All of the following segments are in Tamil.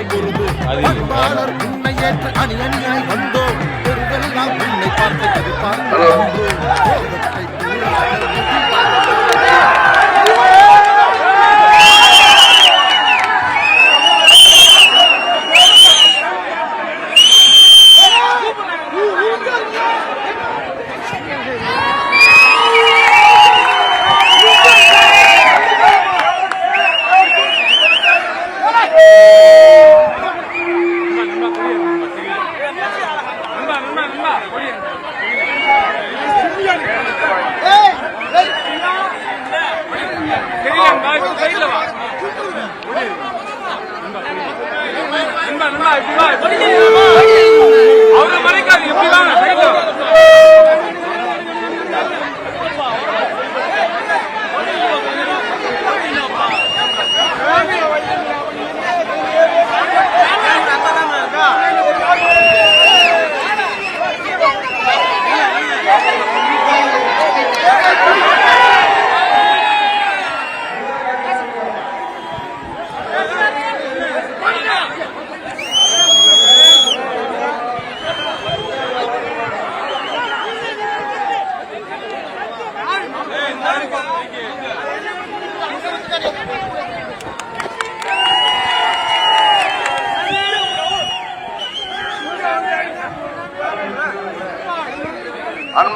இல்லை. பண்பாளர் உன்னை ஏற்று அணி அணியாய் வந்தோம். தெருவெல்லாம் உன்னை பார்த்து எதிர்பார்த்து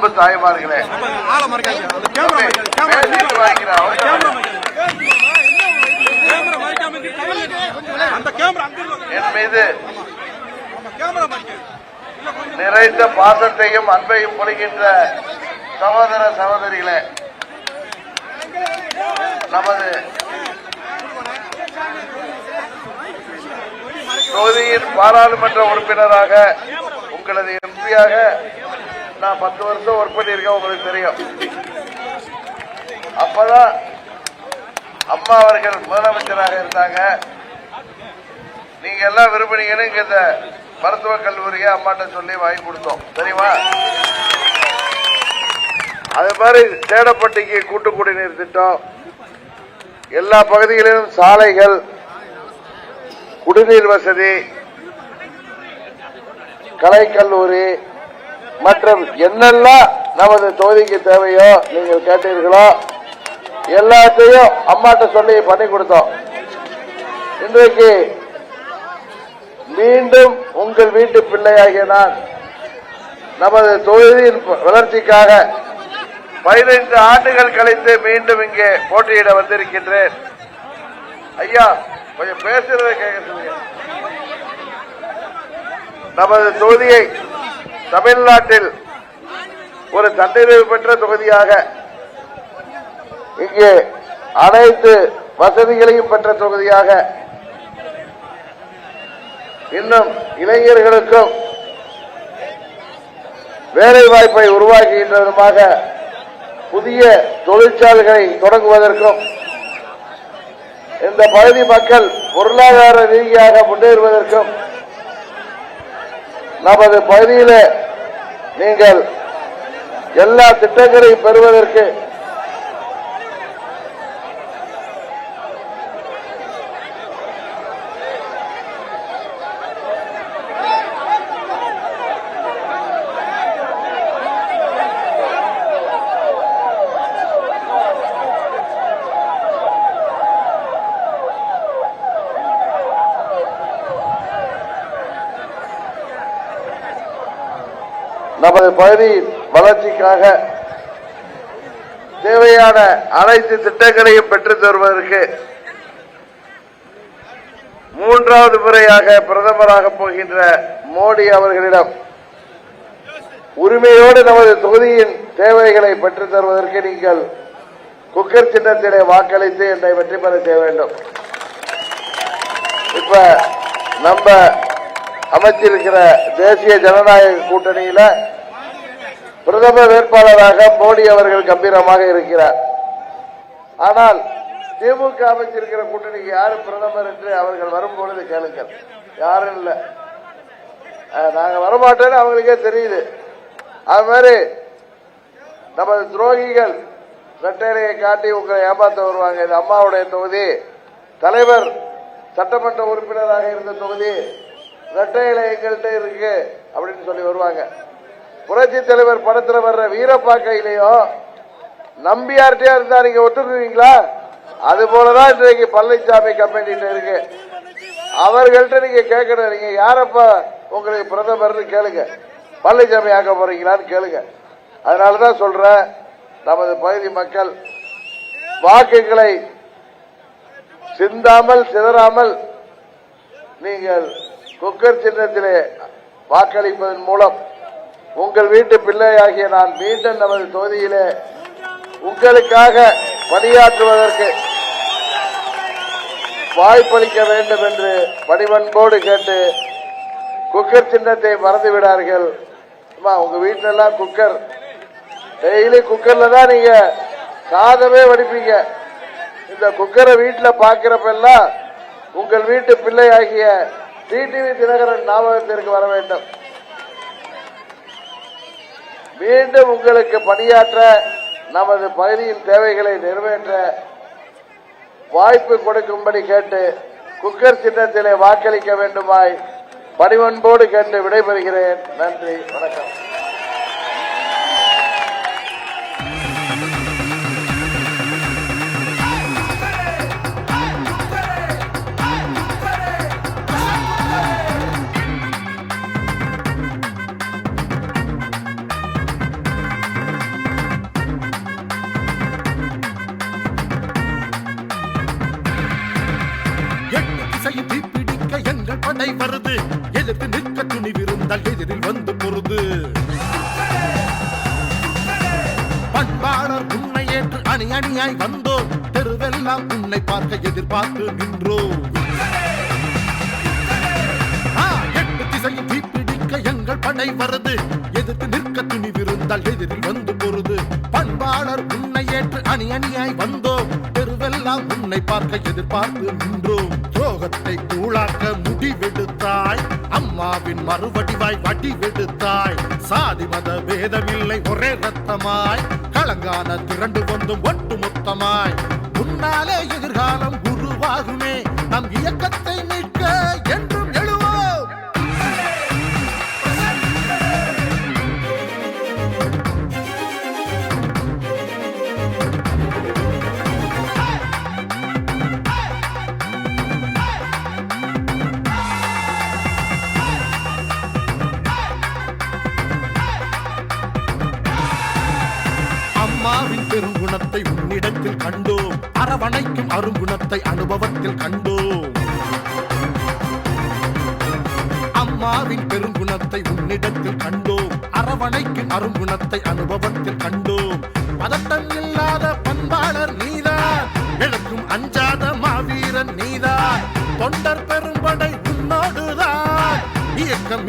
அன்பு தாய்மார்களே. என் மீது நிறைந்த பாசத்தையும் அன்பையும் பொழிகின்ற சகோதர சகோதரிகளே நமது தொகுதியின் பாராளுமன்ற உறுப்பினராக உங்களது எம்பியாக நான் பத்து வருஷம் ஒர்க் பண்ணியிருக்கேன் உங்களுக்கு தெரியும். அப்பதான் அம்மா அவர்கள் முதலமைச்சராக இருந்தாங்க. நீங்க எல்லாம் விரும்பினீங்கன்னு இங்க இந்த மருத்துவக் கல்லூரியை அம்மாட்ட சொல்லி வாங்கி கொடுத்தோம். தெரியுமா? அது மாதிரி சேடப்பட்டிக்கு கூட்டு குடிநீர் திட்டம். எல்லா பகுதிகளிலும் சாலைகள் குடிநீர் வசதி கலைக்கல்லூரி மற்றும் என்னெல்லாம் நமது தொகுதிக்கு தேவையோ நீங்கள் கேட்டீர்களோ எல்லாத்தையும் அம்மாட்ட சொல்லி பண்ணி கொடுத்தோம். இன்றைக்கு மீண்டும் உங்கள் வீட்டு பிள்ளையாகிய நான் நமது தொகுதியின் வளர்ச்சிக்காக பதினைந்து ஆண்டுகள் கழித்து மீண்டும் இங்கே போட்டியிட வந்திருக்கின்றேன். ஐயா கொஞ்சம் பேசுறதை கேட்க நமது தொகுதியை தமிழ்நாட்டில் ஒரு தன்னிறைவு பெற்ற தொகுதியாக இங்கே அனைத்து வசதிகளையும் பெற்ற தொகுதியாக இன்னும் இளைஞர்களுக்கும் வேலை வாய்ப்பை உருவாக்குகின்ற விதமாக புதிய தொழிற்சாலைகளை தொடங்குவதற்கும் இந்த பகுதி மக்கள் பொருளாதார ரீதியாக முன்னேறுவதற்கும் நமது பகுதியில நீங்கள் எல்லா திட்டங்களையும் பெறுவதற்கு நமது பகுதியின் வளர்ச்சிக்காக தேவையான அனைத்து திட்டங்களையும் பெற்றுத் தருவதற்கு மூன்றாவது முறையாக பிரதமராக போகின்ற மோடி அவர்களிடம் உரிமையோடு நமது தொகுதியின் தேவைகளை பெற்றுத் தருவதற்கு நீங்கள் குக்கர் சின்னத்திலே வாக்களித்து என்னை வெற்றி பெற செய்ய வேண்டும். இப்ப நம்ம அமைச்சிருக்கிற தேசிய ஜனநாயக கூட்டணியில பிரதம வேட்பாளராக மோடி அவர்கள் கம்பீரமாக இருக்கிறார். ஆனால் திமுக அமைச்சிருக்கிற கூட்டணிக்கு யாரு பிரதமர் என்று அவர்கள் வரும்பொழுது கேளுங்கள். யாரும் இல்லை. நாங்க வரமாட்டோன்னு அவங்களுக்கே தெரியுது. அது மாதிரி நமது துரோகிகள் ரெட்டையிலையை காட்டி உங்களை ஏமாத்த வருவாங்க. இது அம்மாவுடைய தொகுதி. தலைவர் சட்டமன்ற உறுப்பினராக இருந்த தொகுதி. ரெட்டையிலை எங்கள்கிட்ட இருக்கு அப்படின்னு சொல்லி வருவாங்க. புரட்சி தலைவர் படத்துல வர்ற வீரப்பா கையிலையும் நம்பியார்கிட்டயா இருந்தா நீங்க ஒத்துக்குவீங்களா? அது போலதான் இன்றைக்கு பழனிசாமி கம்பெனிட்ட இருக்கு. அவர்கள்ட்ட நீங்க கேட்கணும். நீங்க யாரப்பா உங்களுக்கு பிரதமர்னு கேளுங்க. பழனிசாமி ஆக்க போறீங்களான்னு கேளுங்க. அதனாலதான் சொல்றேன் நமது பகுதி மக்கள் வாக்குகளை சிந்தாமல் சிதறாமல் நீங்கள் குக்கர் சின்னத்திலே வாக்களிப்பதன் மூலம் உங்கள் வீட்டு பிள்ளையாகிய நான் மீண்டும் நமது தொகுதியிலே உங்களுக்காக பணியாற்றுவதற்கு வாய்ப்பளிக்க வேண்டும் என்று பணிவன்போடு கேட்டு குக்கர் சின்னத்தை மறந்து விடார்கள் அம்மா, உங்க வீட்டிலெல்லாம் குக்கர். டெய்லி குக்கர்ல தான் நீங்க சாதமே வடிப்பீங்க. இந்த குக்கரை வீட்டில் பாக்குறப்பெல்லாம் உங்கள் வீட்டு பிள்ளையாகிய டிடிவி தினகரன் ஞாபகத்திற்கு வர வேண்டும். மீண்டும் உங்களுக்கு பணியாற்ற நமது பகுதியின் தேவைகளை நிறைவேற்ற வாய்ப்பு கொடுக்கும்படி கேட்டு குக்கர் சின்னத்திலே வாக்களிக்க வேண்டுமாய் பணிவன்போடு கேட்டு விடைபெறுகிறேன். நன்றி வணக்கம். படை வருது எதிர்த்து நிற்க துணிவிருந்தால் எதிரில் வந்து பொருது பண்பாளர் உன்னை ஏற்று அணி அணியாய் வந்தோம். தெருவெல்லாம் உன்னை பார்க்க எதிர்பார்த்து நின்றோம். எட்டு திசையும் தீப்பிடிக்க எங்கள் படை வருது. எதிர்த்து நிற்க துணிவிருந்தால் எதிரில் வந்து பொருது பண்பாளர் உன்னை ஏற்று அணி அணியாய் வந்தோம். தெருவெல்லாம் உன்னை பார்க்க எதிர்பார்த்து நின்றோம். துரோகத்தை தூளாக்க முடிவெடுத்தாய். அம்மாவின் மறுவடிவாய் வடிவெடுத்தாய். சாதி மத வேதமில்லை ஒரே ரத்தமாய். களங்கான திரண்டு வந்தும் ஒட்டு மொத்தமாய் உன்னாலே எதிர்காலம் உருவாகுமே. நம் இயக்கத்தை மீட்க என்று அம்மாவின் பெருங்குணத்தை உன்னிடத்தில் கண்டோம். அரவணைக்கும் அருங்குணத்தை அனுபவத்தில் கண்டோம். அம்மாவின் பெருங்குணத்தை உன்னிடத்தில் கண்டோம். அரவணைக்கும் அருங்குணத்தை அனுபவத்தில் கண்டோம். பதட்டம் இல்லாத பண்பாளர் நீதான். எழுக்கும் அஞ்சாத மாவீரன் நீதான். தொண்டர் பெரும்படை உன்னோடுதான். இயக்கம்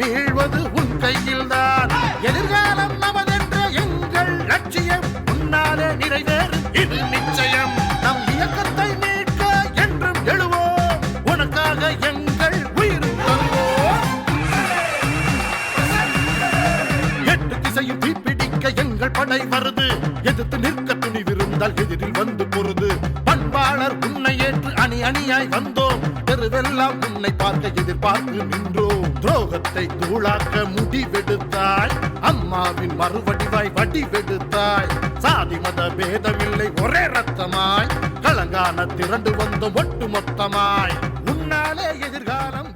எதிர்த்து நிற்க துணிவிருந்தால் எதிரில் வந்து பொருது. பண்பாளர் உன்னை ஏற்று அணி அணியாய் வந்தோம். தெருவெல்லாம் உன்னை பார்க்க எதிர்பார்த்து நின்றோம். துரோகத்தை தூளாக்க முடிவெடுத்தாய். அம்மாவின் மறுவடிவாய் வடிவெடுத்தாய். சாதி மத பேதமில்லை ஒரே ரத்தமாய். கலங்கான திரண்டு வந்தோம் ஒட்டு மொத்தமாய் உன்னாலே எதிர்காலம்